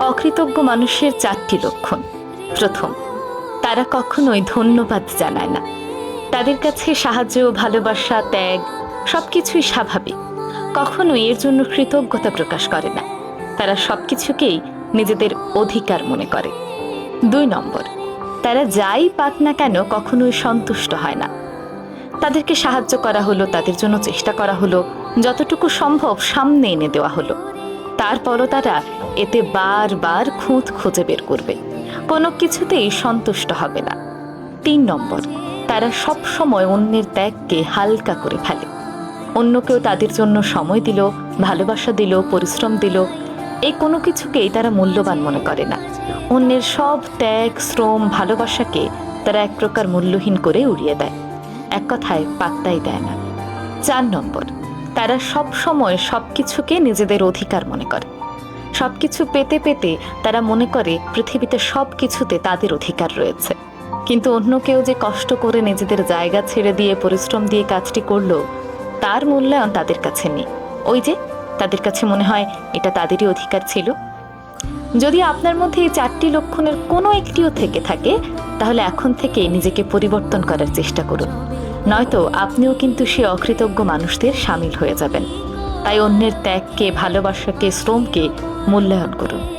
অকৃতজ্ঞ মানুষের চারটি লক্ষণ। প্রথম, তারা কখনোই ধন্যবাদ জানায় না। তাদের কাছে সাহায্য, ভালোবাসা, ত্যাগ সবকিছুই স্বাভাবিক। কখনোই এর জন্য কৃতজ্ঞতা প্রকাশ করে না। তারা সবকিছুকেই নিজেদের অধিকার মনে করে। দুই নম্বর, তারা যাই পাক না কেন কখনোই সন্তুষ্ট হয় না। তাদেরকে সাহায্য করা হলো, তাদের জন্য চেষ্টা করা হলো, যতটুকু সম্ভব সামনে এনে দেওয়া হলো। তারপরও তারা এতে বারবার খুঁত খুঁজে বের করবে। কোনো কিছুতেই সন্তুষ্ট হবে না। তিন নম্বর, তারা সব সময় অন্যের ত্যাগকে হালকা করে ফেলে। অন্য কেউ তাদের জন্য সময় দিল, ভালোবাসা দিল, পরিশ্রম দিল। এই কোনো কিছুকেই তারা মূল্যবান মনে করে না। অন্যের সব ত্যাগ, শ্রম, ভালোবাসাকে তারা এক প্রকার মূল্যহীন করে উড়িয়ে দেয়। এক কথায় পাত্তাই দেয় না। চার নম্বর তারা সব সময় সব কিছুকে নিজেদের অধিকার মনে করে। সব কিছু পেতে পেতে তারা মনে করে পৃথিবীতে সব কিছুতে তাদের অধিকার রয়েছে। কিন্তু অন্য কেউ যে কষ্ট করে নিজেদের জায়গা ছেড়ে দিয়ে পরিশ্রম দিয়ে কাজটি করল, তার মূল্যায়ন তাদের কাছে নেই। ওই যে, তাদের কাছে মনে হয় এটা তাদেরই অধিকার ছিল। যদি আপনার মধ্যে এই চারটি লক্ষণের কোনো একটিও থেকে থাকে, তাহলে এখন থেকে নিজেকে পরিবর্তন করার চেষ্টা করুন। নয়তো আপনিও কিন্তু সে অকৃতজ্ঞ মানুষদের সামিল হয়ে যাবেন। তাই অন্যের ত্যাগকে, ভালোবাসাকে, শ্রমকে মূল্যায়ন করুন।